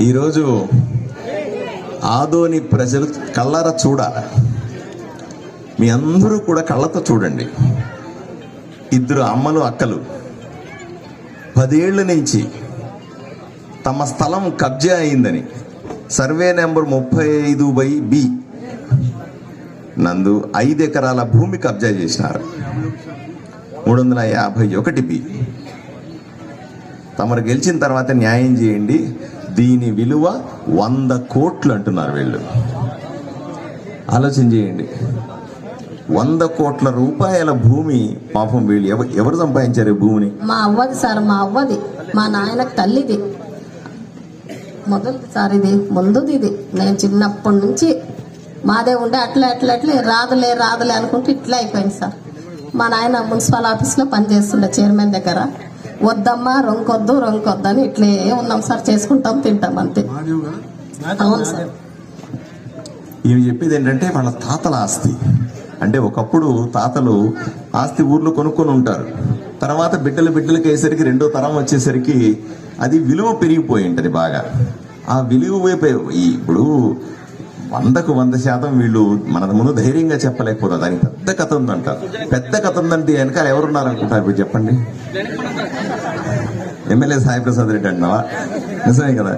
ఈరోజు ఆదోని ప్రజలు కళ్ళార చూడాలి మీ అందరూ కూడా కళ్ళతో చూడండి. ఇద్దరు అమ్మలు అక్కలు. పదేళ్ళ నుంచి తమ స్థలం కబ్జా అయిందని. సర్వే నెంబర్ ముప్పై ఐదు బై బి. నందు ఐదు ఎకరాల భూమి కబ్జా చేసినారు. మూడు వందల యాభై ఒకటి బి. తమరు గెలిచిన తర్వాత న్యాయం చేయండి. దీని విలువ వంద కోట్లు అంటున్నారు వీళ్ళు. ఆలోచన చేయండి. వంద కోట్ల రూపాయల భూమి పాపం వీళ్ళు ఎవరు ఎవరు సంపాదించారు భూమిని? మా అవ్వది సార్ మా అవ్వది. మా నాయనకు తల్లిది. మొదటిది సార్ ఇది ముందుది ఇది. నేను చిన్నప్పటి నుంచి మాదే ఉండే అట్లా అట్లా అట్లా. రాదులే రాదులే అనుకుంటే ఇట్లా అయిపోయింది సార్. మా నాయన మున్సిపల్ ఆఫీస్లో పనిచేస్తుండే చైర్మన్ దగ్గర. వద్దమ్మా రొంకొద్దు రొంకొద్దు అని ఇట్లే ఉన్నాం సార్. చేసుకుంటాం తింటాం అంతే. అవును సార్. ఇవి చెప్పేది ఏంటంటే వాళ్ళ తాతల ఆస్తి. అంటే ఒకప్పుడు తాతలు ఆస్తి ఊర్లో కొనుక్కొని ఉంటారు. తర్వాత బిడ్డలు బిడ్డలకి అయ్యేసరికి రెండో తరం వచ్చేసరికి అది విలువ పెరిగిపోయి ఉంటుంది బాగా. ఆ విలువ ఇప్పుడు వందకు వంద శాతం వీళ్ళు మన ముందు ధైర్యంగా చెప్పలేకపోతారు దానికి పెద్ద కథ ఉందంటారు పెద్ద కథ ఉందంటే వెనకాల ఎవరున్నారు అనుకుంటారు ఇప్పుడు చెప్పండి. ఎమ్మెల్యే సాయి ప్రసాద్ రెడ్డి అంటున్నావా? నిజమే కదా.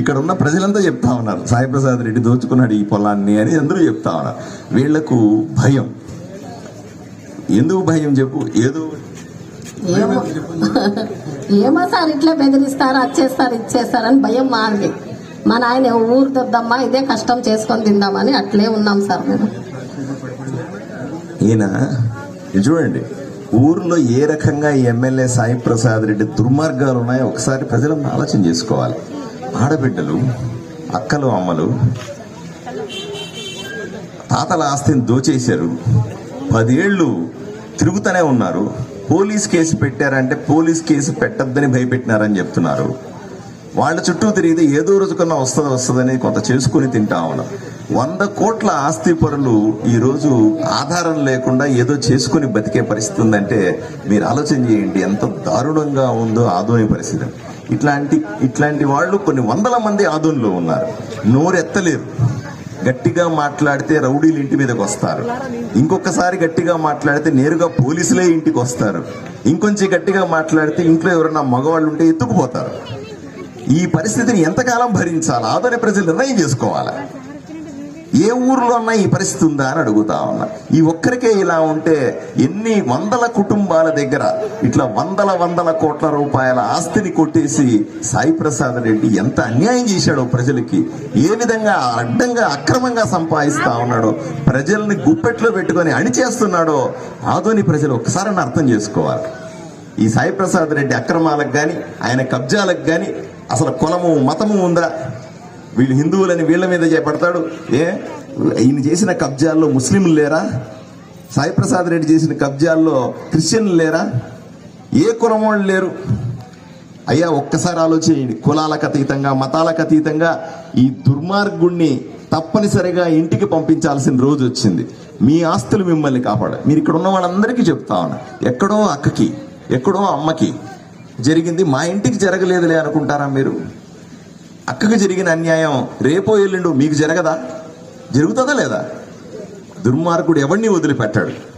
ఇక్కడ ఉన్న ప్రజలంతా చెప్తా ఉన్నారు. సాయి ప్రసాద్ రెడ్డి దోచుకున్నాడు ఈ పొలాన్ని అని అందరూ చెప్తా ఉన్నారు. వీళ్ళకు భయం. ఎందుకు భయం చెప్పు? ఏదో ఏమో సార్ ఇట్లా బెదిరిస్తారు వచ్చేస్తారు ఇచ్చేస్తారని భయం మాది. మా నాయన ఊరు దొద్దమ్మా ఇదే కష్టం చేసుకొని తిందామని అట్లే ఉన్నాం సార్ మేము. ఈయన చూడండి ఊర్లో ఏ రకంగా ఈ ఎమ్మెల్యే సాయి ప్రసాద్ రెడ్డి దుర్మార్గాలు ఉన్నాయో ఒకసారి ప్రజలు ఆలోచన చేసుకోవాలి. ఆడబిడ్డలు అక్కలు అమ్మలు తాతల ఆస్తిని దోచేశారు. పదేళ్ళు తిరుగుతూనే ఉన్నారు. పోలీస్ కేసు పెట్టారంటే పోలీస్ కేసు పెట్టద్దని భయపెట్టినారని చెప్తున్నారు. వాళ్ళ చుట్టూ తిరిగితే ఏదో రోజుకన్నా వస్తుంది వస్తుందని కొంత చేసుకుని తింటా ఉన్నాం. వంద కోట్ల ఆస్తి పరులు ఈరోజు ఆధారం లేకుండా ఏదో చేసుకుని బతికే పరిస్థితి ఉందంటే మీరు ఆలోచన చేయండి ఎంత దారుణంగా ఉందో ఆదోని పరిస్థితి. ఇట్లాంటి ఇట్లాంటి వాళ్ళు కొన్ని వందల మంది ఆదోనిలో ఉన్నారు. నోరెత్తలేరు. గట్టిగా మాట్లాడితే రౌడీలు ఇంటి మీదకి వస్తారు. ఇంకొకసారి గట్టిగా మాట్లాడితే నేరుగా పోలీసులే ఇంటికి వస్తారు. ఇంకొంచెం గట్టిగా మాట్లాడితే ఇంట్లో ఎవరైనా మగవాళ్ళు ఉంటే ఎత్తుకుపోతారు. ఈ పరిస్థితిని ఎంతకాలం భరించాలి? ఆదోని ప్రజలు నిర్ణయం చేసుకోవాలి. ఏ ఊర్లో అన్నా ఈ పరిస్థితి ఉందా అని అడుగుతా ఉన్నా. ఈ ఒక్కరికే ఇలా ఉంటే ఎన్ని వందల కుటుంబాల దగ్గర ఇట్లా వందల వందల కోట్ల రూపాయల ఆస్తిని కొట్టేసి సాయి ప్రసాద్ రెడ్డి ఎంత అన్యాయం చేశాడో ప్రజలకి ఏ విధంగా అడ్డంగా అక్రమంగా సంపాదిస్తా ఉన్నాడో ప్రజల్ని గుప్పెట్లో పెట్టుకొని అణిచేస్తున్నాడో ఆదోని ప్రజలు ఒక్కసారి అర్థం చేసుకోవాలి. ఈ సాయి ప్రసాద్ రెడ్డి అక్రమాలకు కానీ ఆయన కబ్జాలకు కానీ అసలు కులము మతము ఉందా? వీళ్ళు హిందువులని వీళ్ళ మీద చేపడతాడు. ఏ? ఈయన చేసిన కబ్జాల్లో ముస్లింలు లేరా? సాయిప్రసాద్ రెడ్డి చేసిన కబ్జాల్లో క్రిస్టియన్లు లేరా? ఏ కులం వాళ్ళు లేరు? అయ్యా ఒక్కసారి ఆలోచించండి. కులాలకు అతీతంగా మతాలకు అతీతంగా ఈ దుర్మార్గుణ్ణి తప్పనిసరిగా ఇంటికి పంపించాల్సిన రోజు వచ్చింది. మీ ఆస్తులు మిమ్మల్ని కాపాడ మీరు ఇక్కడ ఉన్న వాళ్ళందరికీ చెప్తా ఉన్నా. ఎక్కడో అక్కకి ఎక్కడో అమ్మకి జరిగింది. మా ఇంటికి జరగలేదులే అనుకుంటారా మీరు? అక్కకు జరిగిన అన్యాయం రేపో ఎల్లుండు మీకు జరగదా? జరుగుతుందా లేదా? దుర్మార్గుడు ఎవరిని వదిలిపెట్టాడు?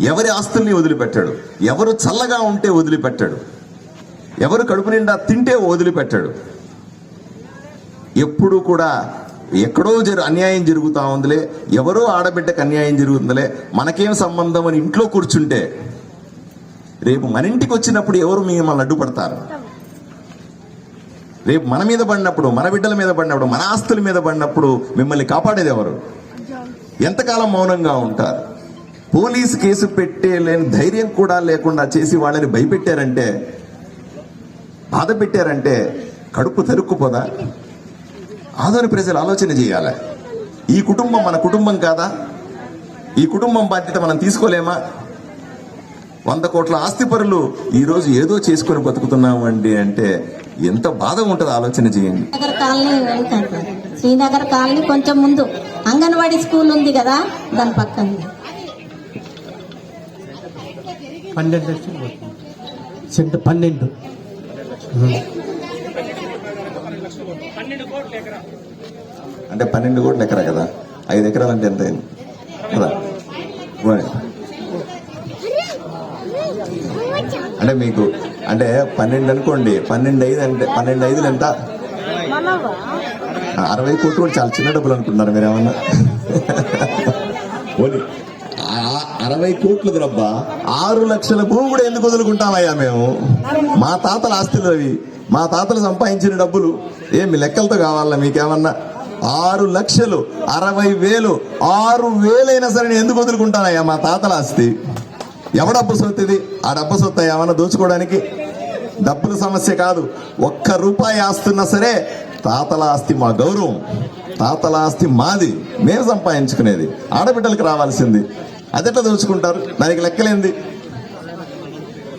ఎవరి ఆస్తుల్ని వదిలిపెట్టాడు? ఎవరు చల్లగా ఉంటే వదిలిపెట్టాడు? ఎవరు కడుపు నిండా తింటే వదిలిపెట్టాడు? ఎప్పుడు కూడా ఎక్కడో జరు అన్యాయం జరుగుతూ ఉందిలే. ఎవరో ఆడబిడ్డకు అన్యాయం జరుగుతుందిలే. మనకేం సంబంధం అని ఇంట్లో కూర్చుంటే రేపు మన ఇంటికి వచ్చినప్పుడు ఎవరు మిమ్మల్ని అడ్డుపడతారు? రేపు మన మీద పడినప్పుడు మన బిడ్డల మీద పడినప్పుడు మన ఆస్తుల మీద పడినప్పుడు మిమ్మల్ని కాపాడేది ఎవరు? ఎంతకాలం మౌనంగా ఉంటారు? పోలీసు కేసు పెట్టే లేని ధైర్యం కూడా లేకుండా చేసి వాళ్ళని భయపెట్టారంటే బాధ పెట్టారంటే కడుపు తరుక్కుపోదా? ఆదోని ప్రజలు ఆలోచన చేయాలి? ఈ కుటుంబం మన కుటుంబం కాదా? ఈ కుటుంబం బాధ్యత మనం తీసుకోలేమా? వంద కోట్ల ఆస్తిపరులు ఈ రోజు ఏదో చేసుకొని బతుకుతున్నామండి అంటే ఎంత బాధ ఉంటుంది ఆలోచన చేయండి. నగర్ కాలనీ శ్రీనగర్ కాలనీ కొంచెం ముందు. అంగన్వాడీ స్కూల్ ఉంది కదా దాని పక్కన. పన్నెండు సెంట్ పన్నెండు. అంటే పన్నెండు కోట్లు ఎకరా కదా? ఐదు ఎకరాలు అంటే ఎంత అయింది? కదా అంటే మీకు అంటే పన్నెండు అనుకోండి పన్నెండు ఐదు అంటే పన్నెండు ఐదులు ఎంత? అరవై కోట్లు కూడా చాలా చిన్న డబ్బులు అనుకుంటున్నారు మీరు ఏమన్నా. ఆ- అరవై కోట్లు రబ్బా ఆరు లక్షల భూమి కూడా ఎందుకు వదులుకుంటామయ్యా మేము? మా తాతల ఆస్తులు అవి మా తాతలు సంపాదించిన డబ్బులు ఏమి లెక్కలతో కావాలా మీకేమన్నా? ఆరు లక్షలు అరవై వేలు ఆరు వేలైనా సరే నేను ఎందుకు వదులుకుంటానయ్యా మా తాతల ఆస్తి? ఎవడబ్బు సొత్తు ఇది? ఆ డబ్బు సొత్తు ఏమన్నా దోచుకోవడానికి? డబ్బుల సమస్య కాదు. ఒక్క రూపాయి ఆస్తున్నా సరే తాతల ఆస్తి మా గౌరవం. తాతల ఆస్తి మాది. మేము సంపాదించుకునేది. ఆడబిడ్డలకు రావాల్సింది. అదెట్లా దోచుకుంటారు? దానికి లెక్కలేంది?